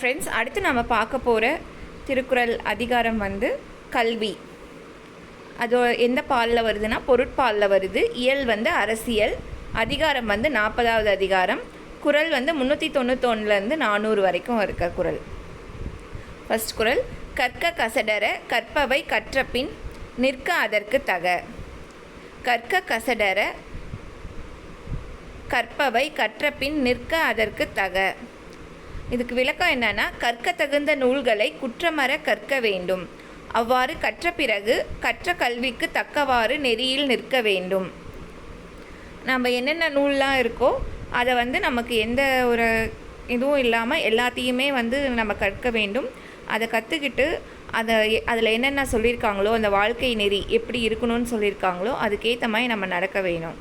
Friends அடுத்து நம்ம பார்க்க போகிற திருக்குறள் அதிகாரம் வந்து கல்வி. அது எந்த பாலில் வருதுன்னா பொருட்பாலில் வருது. இயல் வந்து அரசியல். அதிகாரம் வந்து நாற்பதாவது அதிகாரம். குறள் வந்து முந்நூற்றி தொண்ணூத்தொன்னுலேருந்து நானூறு வரைக்கும் இருக்க குறள். ஃபஸ்ட் குரல் கற்க கசடர கற்பவை கற்றபின் நிற்க அதற்கு தக. கற்க கசடர கற்பவை கற்றபின் நிற்க அதற்கு தக. இதுக்கு விளக்கம் என்னன்னா கற்க தகுந்த நூல்களை குற்றமற கற்க வேண்டும். அவ்வாறு கற்ற பிறகு கற்ற கல்விக்கு தக்கவாறு நெறியில் நிற்க வேண்டும். நம்ம என்னென்ன நூல்லாம் இருக்கோ அதை வந்து நமக்கு எந்த ஒரு இதுவும் இல்லாமல் எல்லாத்தையுமே வந்து நம்ம கற்க வேண்டும். அதை கற்றுக்கிட்டு அதை அதில் என்னென்ன சொல்லியிருக்காங்களோ அந்த வாழ்க்கை நெறி எப்படி இருக்கணும்னு சொல்லியிருக்காங்களோ அதுக்கேற்ற மாதிரி நம்ம நடக்க வேணும்.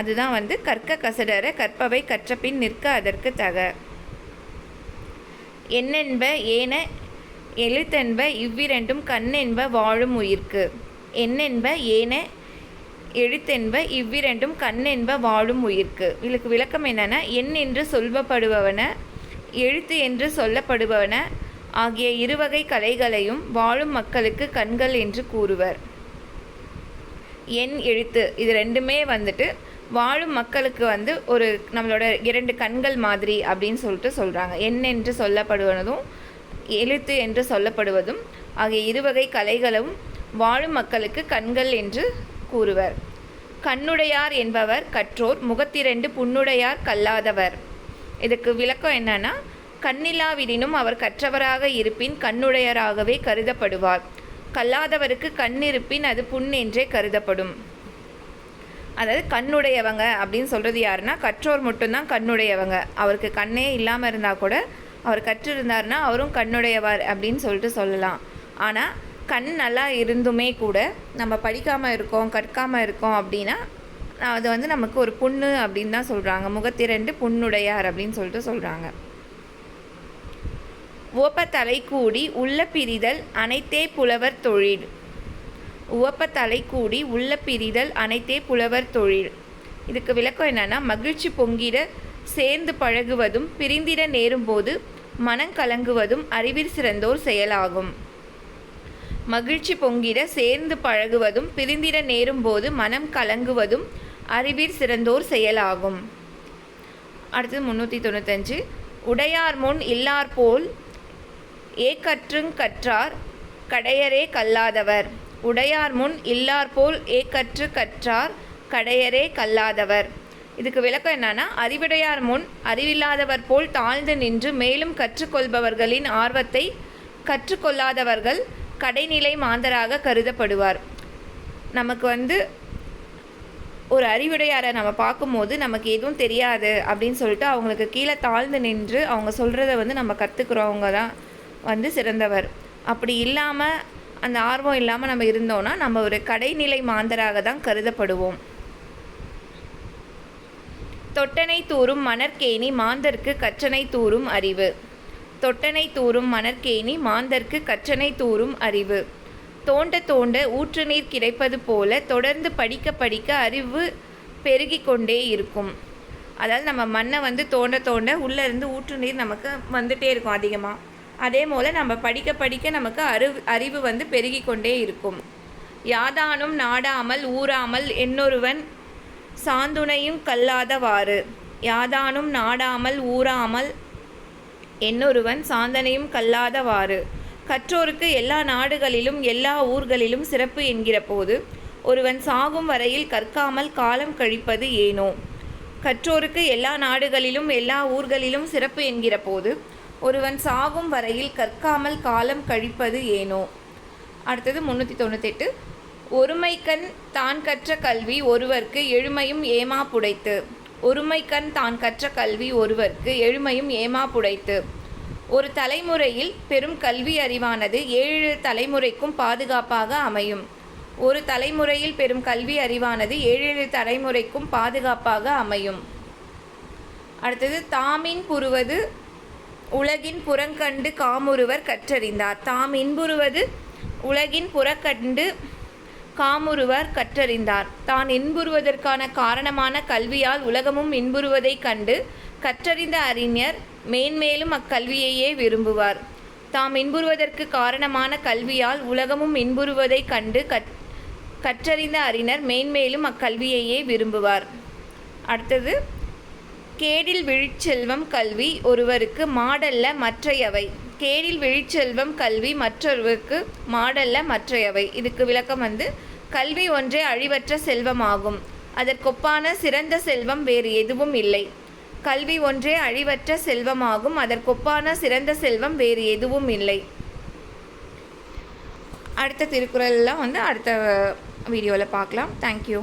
அதுதான் வந்து கற்க கசடர கற்பவை கற்றபின் நிற்க அதற்கு தக. என்னென்ப ஏன எழுத்தென்ப இவ்விரண்டும் கண்ணென்ப வாழும் உயிர்க்கு. என்னென்ப ஏன எழுத்தென்ப இவ்விரண்டும் கண்ணென்ப வாழும் உயிர்க்கு. இதுக்கு விளக்கம் என்னென்னா எண் என்று சொல்லப்படுபவன எழுத்து என்று சொல்லப்படுபவன ஆகிய இருவகை கலைகளையும் வாழும் மக்களுக்கு கண்கள் என்று கூறுவர். எண் எழுத்து இது ரெண்டுமே வந்துட்டு வாழும் மக்களுக்கு வந்து ஒரு நம்மளோட இரண்டு கண்கள் மாதிரி அப்படின்னு சொல்லிட்டு சொல்கிறாங்க எண் என்று சொல்லப்படுவதும் எழுத்து என்று சொல்லப்படுவதும் ஆகிய இருவகை கலைகளும் வாழும் மக்களுக்கு கண்கள் என்று கூறுவர். கண்ணுடையார் என்பவர் கற்றோர் முகத்திரண்டு புண்ணுடையார் கல்லாதவர். இதுக்கு விளக்கம் என்னன்னா கண்ணில்லாவிடினும் அவர் கற்றவராக இருப்பின் கண்ணுடையராகவே கருதப்படுவார். கல்லாதவருக்கு கண் இருப்பின் அது புண் என்றே கருதப்படும். அதாவது கண்ணுடையவங்க அப்படின்னு சொல்கிறது யாருன்னா கற்றோர் மட்டும்தான் கண்ணுடையவங்க. அவருக்கு கண்ணே இல்லாமல் இருந்தால் கூட அவர் கற்றிருந்தார்னா அவரும் கண்ணுடையவர் அப்படின்னு சொல்லிட்டு சொல்லலாம். ஆனால் கண் நல்லா இருந்துமே கூட நம்ம படிக்காமல் இருக்கோம் கற்காமல் இருக்கோம் அப்படின்னா அது வந்து நமக்கு ஒரு புண்ணு அப்படின்னு தான் சொல்கிறாங்க முகத்திரண்டு புண்ணுடையார் அப்படின்னு சொல்லிட்டு சொல்கிறாங்க ஓப்ப தலை கூடி உள்ள பிரிதல் அனைத்தே புலவர் தொழில். உவப்ப தலை கூடி உள்ள பிரிதல் அனைத்தே புலவர் தொழில். இதுக்கு விளக்கம் என்னன்னா மகிழ்ச்சி பொங்கிட சேர்ந்து பழகுவதும் பிரிந்திட நேரும்போது மனம் கலங்குவதும் அறிவில் சிறந்தோர் செயலாகும். மகிழ்ச்சி பொங்கிட சேர்ந்து பழகுவதும் பிரிந்திட நேரும்போது மனம் கலங்குவதும் அறிவில் சிறந்தோர் செயலாகும். அடுத்தது முந்நூற்றி தொண்ணூத்தஞ்சு. உடையார் முன் இல்லார் போல் ஏக்கற்றுங் கற்றார் கடையரே கல்லாதவர். உடையார் முன் இல்லார் போல் ஏக்கற்று கற்றார் கடையரே கல்லாதவர். இதுக்கு விளக்கம் என்னன்னா அறிவுடையார் முன் அறிவில்லாதவர் போல் தாழ்ந்து நின்று மேலும் கற்றுக்கொள்பவர்களின் ஆர்வத்தை கற்றுக்கொள்ளாதவர்கள் கடைநிலை மாந்தராக கருதப்படுவார். நமக்கு வந்து ஒரு அறிவுடையாரை நம்ம பார்க்கும்போது நமக்கு எதுவும் தெரியாது அப்படின்னு சொல்லிட்டு அவங்களுக்கு கீழே தாழ்ந்து நின்று அவங்க சொல்கிறத வந்து நம்ம கற்றுக்குறவங்க தான் வந்து சிறந்தவர். அப்படி இல்லாமல் அந்த ஆர்வம் இல்லாமல் நம்ம இருந்தோம்னா நம்ம ஒரு கடைநிலை மாந்தராக தான் கருதப்படுவோம். தொட்டனை தூறும் மணற்கேணி மாந்தர்க்கு கச்சனை தூறும் அறிவு. தொட்டனை தூறும் மணற்கேணி மாந்தர்க்கு கச்சனை தூறும் அறிவு. தோண்ட தோண்ட ஊற்று நீர் கிடைப்பது போல தொடர்ந்து படிக்க படிக்க அறிவு பெருகி கொண்டே இருக்கும். அதாவது நம்ம மண்ணை வந்து தோண்ட தோண்ட உள்ளே இருந்து ஊற்று நீர் நமக்கு வந்துகிட்டே இருக்கும் அதிகமாக அதே போல் நம்ம படிக்க படிக்க நமக்கு அறிவு அறிவு வந்து பெருகி கொண்டே இருக்கும். யாதானும் நாடாமல் ஊறாமல் என்னொருவன் சாந்துணையும் கல்லாதவாறு. யாதானும் நாடாமல் ஊறாமல் என்னொருவன் சாந்தனையும் கல்லாதவாறு. கற்றோருக்கு எல்லா நாடுகளிலும் எல்லா ஊர்களிலும் சிறப்பு என்கிற போது ஒருவன் சாகும் வரையில் கற்காமல் காலம் கழிப்பது ஏனோ? கற்றோருக்கு எல்லா நாடுகளிலும் எல்லா ஊர்களிலும் சிறப்பு என்கிற போது ஒருவன் சாகும் வரையில் கற்காமல் காலம் கழிப்பது ஏனோ? அடுத்தது முந்நூற்றி தொண்ணூத்தெட்டு. ஒருமைக்கண் தான் கற்ற கல்வி ஒருவர்க்கு எழுமையும் ஏமா புடைத்து. ஒருமைக்கண் தான் கற்ற கல்வி ஒருவர்க்கு எழுமையும் ஏமா புடைத்து. ஒரு தலைமுறையில் பெரும் கல்வி அறிவானது ஏழு தலைமுறைக்கும் பாதுகாப்பாக அமையும். ஒரு தலைமுறையில் பெரும் கல்வி அறிவானது ஏழு தலைமுறைக்கும் பாதுகாப்பாக அமையும். அடுத்தது தாமின் புருவது உலகின் புறங்கண்டு காமுருவர் கற்றறிந்தார். தாம் இன்புறுவது உலகின் புறக்கண்டு காமுருவர் கற்றறிந்தார். தான் இன்புறுவதற்கான காரணமான கல்வியால் உலகமும் இன்புறுவதைக் கண்டு கற்றறிந்த அறிஞர் மேன்மேலும் அக்கல்வியையே விரும்புவார். தாம் இன்புறுவதற்கு காரணமான கல்வியால் உலகமும் இன்புறுவதைக் கண்டு கற் கற்றறிந்த அறிஞர் மேன்மேலும் அக்கல்வியையே விரும்புவார். அடுத்தது கேடில் விழிச்செல்வம் கல்வி ஒருவருக்கு மாடல்ல மற்றையவை. கேடில் விழிச்செல்வம் கல்வி மற்றொருவருக்கு மாடல்ல மற்றையவை. இதுக்கு விளக்கம் வந்து கல்வி ஒன்றே அழிவற்ற செல்வமாகும். அதற்கொப்பான சிறந்த செல்வம் வேறு எதுவும் இல்லை. கல்வி ஒன்றே அழிவற்ற செல்வமாகும். அதற்கொப்பான சிறந்த செல்வம் வேறு எதுவும் இல்லை. அடுத்த திருக்குறள்லாம் வந்து அடுத்த வீடியோவில் பார்க்கலாம். தேங்க்யூ